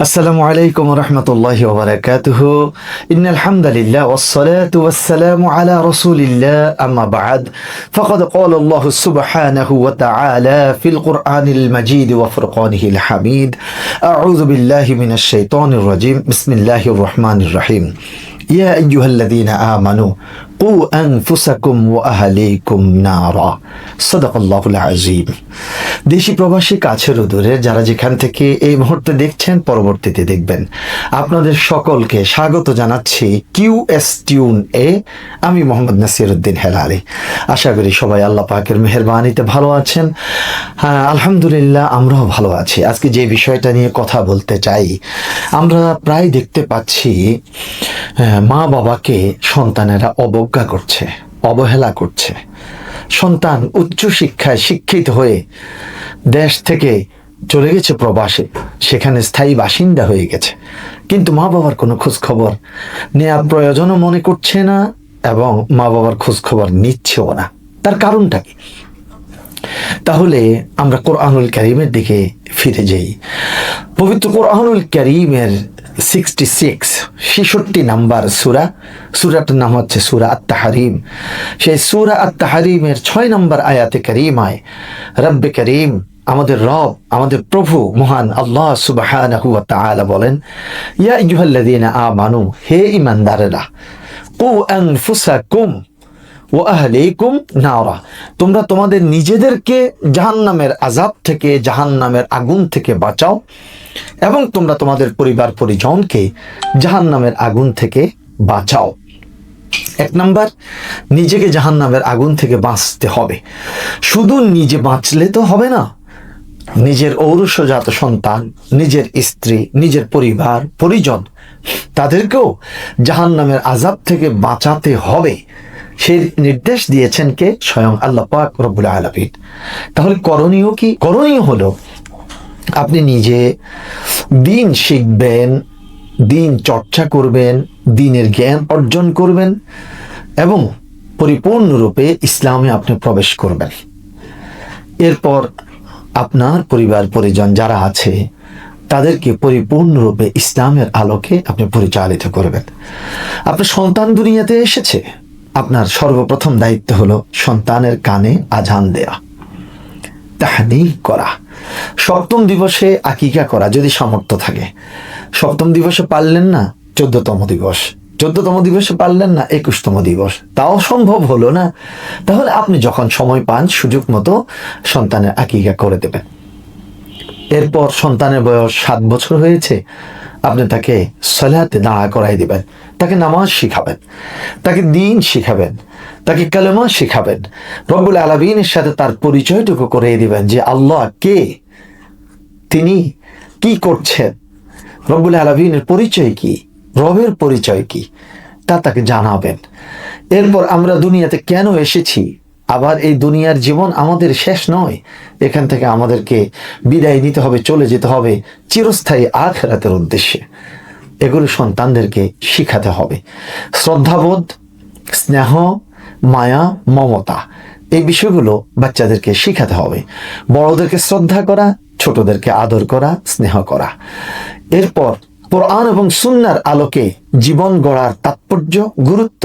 السلام عليكم ورحمة الله وبركاته. إن الحمد لله والصلاة والسلام على رسول الله أما بعد فقد قال الله سبحانه وتعالى في القرآن المجيد وفرقانه الحميد أعوذ بالله من الشيطان الرجيم بسم الله الرحمن الرحيم. يا أيها الذين آمنوا কু আনফুসাকুম ওয়া আহলিকুম নারা সাদাকাল্লাহুল আযীম দেশি প্রবাসী কাছের দূরে যারা যেখান থেকে এই মুহূর্তে দেখছেন, পরবর্তীতে দেখবেন। আপনাদের সকলকে স্বাগত জানাচ্ছি কিউ এস টিউন এ। আমি মোহাম্মদ নাসির উদ্দিন হেলালি। আশা করি সবাই আল্লাহ পাকের মেহরবানিতে ভালো আছেন। হ্যাঁ আলহামদুলিল্লাহ, আমরাও ভালো আছি। আজকে যে বিষয়টা নিয়ে কথা বলতে চাই, আমরা প্রায় দেখতে পাচ্ছি হ্যাঁ, মা বাবাকে সন্তানেরা অবক করছে, অবহেলা করছে। সন্তান উচ্চ শিক্ষায় শিক্ষিত হয়ে দেশ থেকে চলে গেছে প্রবাসে, সেখানে স্থায়ী বাসিন্দা হয়ে গেছে। কিন্তু মা বাবার কোনো খোঁজখবর নেওয়ার প্রয়োজনও মনে করছে না এবং মা বাবার খোঁজখবর নিচ্ছেও না। তার কারণটা কি? তাহলে আমরা কোরআনুল করিমের দিকে ফিরে যাই। পবিত্র কোরআনুল করিমের সিক্সটি সিক্স, ছেষট্টি নাম্বার সুরা। সুরাটার নাম হচ্ছে সুরা আত্মাহারিম সেই সুরা আত্মাহারিমের ছয় নম্বর আয়াতে করিমায়, রব্বে করিম, আমাদের রব, আমাদের প্রভু, মহান আল্লাহ সুবাহ বলেন, ইয়া ইজুহাল্লাদিন আ মানু হে ইমানদারেরা কু আনফুসাকুম ও আহলেকুম নাওরা তোমরা তোমাদের নিজেদেরকে জাহান্নামের আজাব থেকে, জাহান্নামের আগুন থেকে বাঁচাও এবং তোমরা তোমাদের পরিবার পরিজনকে জাহান্নামের আগুন থেকে বাঁচাও। এক নাম্বার, নিজেকে জাহান্নামের আগুন থেকে বাঁচতে হবে। শুধু নিজে বাঁচলে তো হবে না, নিজের ঔরসজাত সন্তান, নিজের স্ত্রী, নিজের পরিবার, পরিজন, তাদেরকেও জাহান্নামের আজাব থেকে বাঁচাতে হবে। সে নির্দেশ দিয়েছেন কে? স্বয়ং আল্লাহ পাক রব্বুল আলামিন। তাহলে করণীয় কি? করণীয় হলো, আপনি নিজে দিন শিখবেন, দিন চর্চা করবেন, দিনের জ্ঞান অর্জন করবেন এবং পরিপূর্ণরূপে ইসলামে আপনি প্রবেশ করবেন। এরপর আপনার পরিবার, পরিজন যারা আছে, তাদেরকে পরিপূর্ণরূপে ইসলামের আলোকে আপনি পরিচালিত করবেন। আপনার সন্তান দুনিয়াতে এসেছে? আপনার সর্বপ্রথম দায়িত্ব হলো সন্তানের কানে আজান দেয়া। তাহানি করা। সপ্তম দিবসে আকিকা করা যদি সামর্থ্য থাকে। সপ্তম দিবসে পারলেন না, চোদ্দতম দিবস। চোদ্দতম দিবসে পারলেন না, একুশতম দিবস। তাও সম্ভব হলো না। তাহলে আপনি যখন সময় পান, সুযোগ মতো সন্তানের আকিকা করে দেবেন। এরপর সন্তানের বয়স সাত বছর হয়েছে। আপনি তাকে সলাতে দাঁড়া করাই দিবেন, তাকে নামাজ শিখাবেন, তাকে দিন শিখাবেন, তাকে কালেমা শিখাবেন, রব্বুল আলমিনের সাথে তার পরিচয়টুকু করে দিবেন যে আল্লাহ কে, তিনি কি করছেন, রব্বুল আলমিনের পরিচয় কি, রবের পরিচয় কি, তা তাকে জানাবেন। এরপর আমরা দুনিয়াতে কেন এসেছি? আবার এই দুনিয়ার জীবন আমাদের শেষ নয়। এখান থেকে আমাদেরকে বিদায় নিতে হবে, চলে যেতে হবে চিরস্থায়ী আখেরাতের উদ্দেশ্যে। এগুলো সন্তানদেরকে শিখাতে হবে। শ্রদ্ধাবোধ, স্নেহ, মায়া, মমতা, এই বিষয়গুলো বাচ্চাদেরকে শিখাতে হবে। বড়দেরকে শ্রদ্ধা করা, ছোটদেরকে আদর করা, স্নেহ করা। এরপর কোরআন এবং সুন্নার আলোকে জীবন গড়ার তাৎপর্য, গুরুত্ব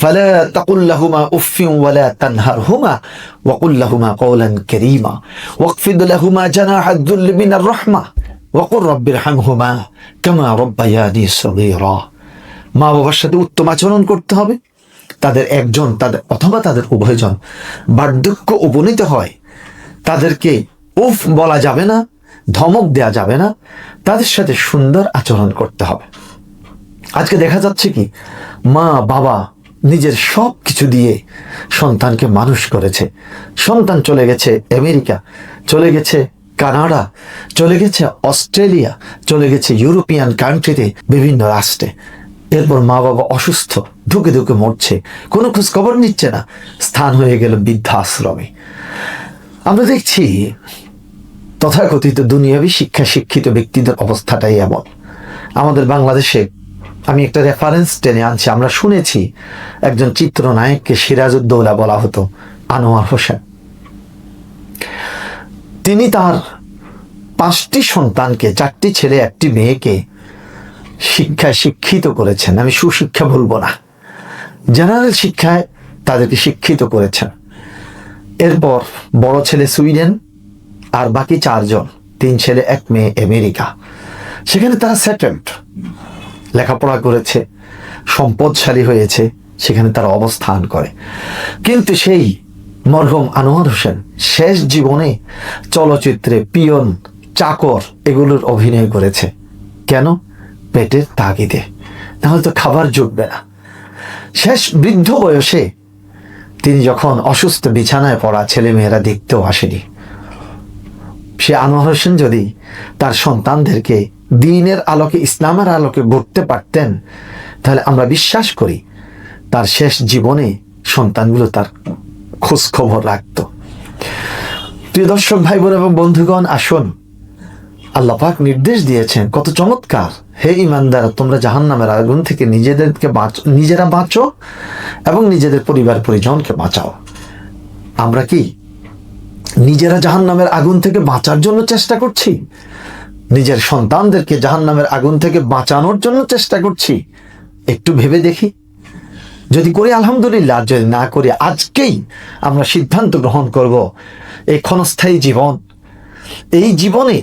ফালা তাকুল্লাহুমা উফিম ওয়ালা তানহারহুমা ওয়াকুল্লাহুমা কওলান কারীমা ওয়াকফিদ লাহুমা জানাহা দুল মিনার রহমা ওয়াকুর রব্বির হামহুমা কামা রব্বায়ানি সগীরা। মা বাবার সাথে উত্তম আচরণ করতে হবে। তাদের একজন, তাদের অথবা তাদের উভয়জন বার্ধক্য উপনীত হয়। তাদেরকে উফ বলা যাবে না, ধমক দেয়া যাবে না। তাদের সাথে সুন্দর আচরণ করতে হবে। আজকে দেখা যাচ্ছে কি, মা, বাবা নিজের সব কিছু দিয়ে সন্তানকে মানুষ করেছে। সন্তান চলে গেছে আমেরিকা, চলে গেছে কানাডা, চলে গেছে অস্ট্রেলিয়া, চলে গেছে ইউরোপিয়ান কান্ট্রিতে, বিভিন্ন রাষ্ট্রে। এরপর মা বাবা অসুস্থ, ধুকে ধুকে মরছে, কোনো খোঁজ খবর নিচ্ছে না, স্থান হয়ে গেল বৃদ্ধাশ্রমে। আমরা দেখছি তথাকথিত দুনিয়াবি শিক্ষা শিক্ষিত ব্যক্তিদের অবস্থাটাই এমন। আমাদের বাংলাদেশে আমি একটা রেফারেন্স টেনে আনছি, আমরা শুনেছি একজন চিত্রনায়ককে সিরাজউদ্দৌলা বলা হতো, আনোয়ার হোসেন। তিনি তার পাঁচটি সন্তানকে, চারটি ছেলে, একটি মেয়েকে শিক্ষায় শিক্ষিত করেছেন। আমি সুশিক্ষা বলব না। জেনারেল শিক্ষায় তাদেরকে শিক্ষিত করেছেন। এরপর বড় ছেলে সুইডেন, আর বাকি চারজন, তিন ছেলে, এক মেয়ে আমেরিকা। সেখানে তারা সেটেলড লেখাপড়া করেছে, সম্পদশালী হয়েছে, সেখানে তার অবস্থান করে। কিন্তু সেই মরহুম আনোয়ার হোসেন শেষ জীবনে চলচ্চিত্রে পিয়ন, চাকর এগুলোর অভিনয় করেছে। কেন? পেটের তাগিদে। তাহলে তো খাবার জুটবে না। শেষ বৃদ্ধ বয়সে তিনি যখন অসুস্থ বিছানায় পড়া ছেলে মেয়েরা দেখতেও আসেনি। সে আনোয়ার হোসেন যদি তার সন্তানদেরকে দিনের আলোকে, ইসলামের আলোকে গড়তে পারতেন, তাহলে আমরা বিশ্বাস করি তার শেষ জীবনে সন্তানগুলো তার খোঁজ খবর রাখত। প্রিয় দর্শক ভাই বোন এবং বন্ধুগণ, আসুন। আল্লাহ পাক নির্দেশ দিয়েছেন, কত চমৎকার। হে ইমানদার, তোমরা জাহান্নামের আগুন থেকে নিজেদেরকে বাঁচো, নিজেরা বাঁচো এবং নিজেদের পরিবার পরিজনকে বাঁচাও। আমরা কি নিজেরা জাহান্নামের আগুন থেকে বাঁচার জন্য চেষ্টা করছি? নিজের সন্তানদেরকে জাহান্নামের আগুন থেকে বাঁচানোর জন্য চেষ্টা করছি। একটু ভেবে দেখি। যদি করি, আলহামদুলিল্লাহ। যদি না করি, আজকেই আমরা সিদ্ধান্ত গ্রহণ করব এই ক্ষণস্থায়ী জীবন। এই জীবনে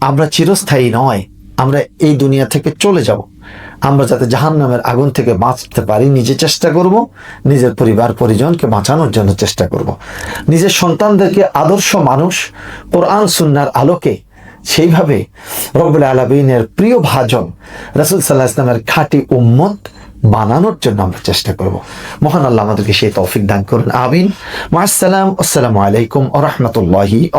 আমরা চিরস্থায়ী নয়। আমরা এই দুনিয়া থেকে চলে যাব। আমরা যাতে জাহান নামের আগুন থেকে বাঁচতে পারি, নিজে চেষ্টা করব, নিজের পরিবার, পরিজনকে বাঁচানোর জন্য চেষ্টা করব। নিজের সন্তানদেরকে আদর্শ মানুষ, কোরআন, সুন্নার আলোকে সেইভাবে রব্বুল আলমিনের প্রিয় ভাজন রাসুল সাল্লাহ ইসলামের খাঁটি উম্মত বানানোর জন্য আমরা চেষ্টা করব। মহান আল্লাহ আমাদেরকে সেই তৌফিক দান করুন। আবিন মা আসসালাম আসসালামু আলাইকুম ও রহমতুল্লাহি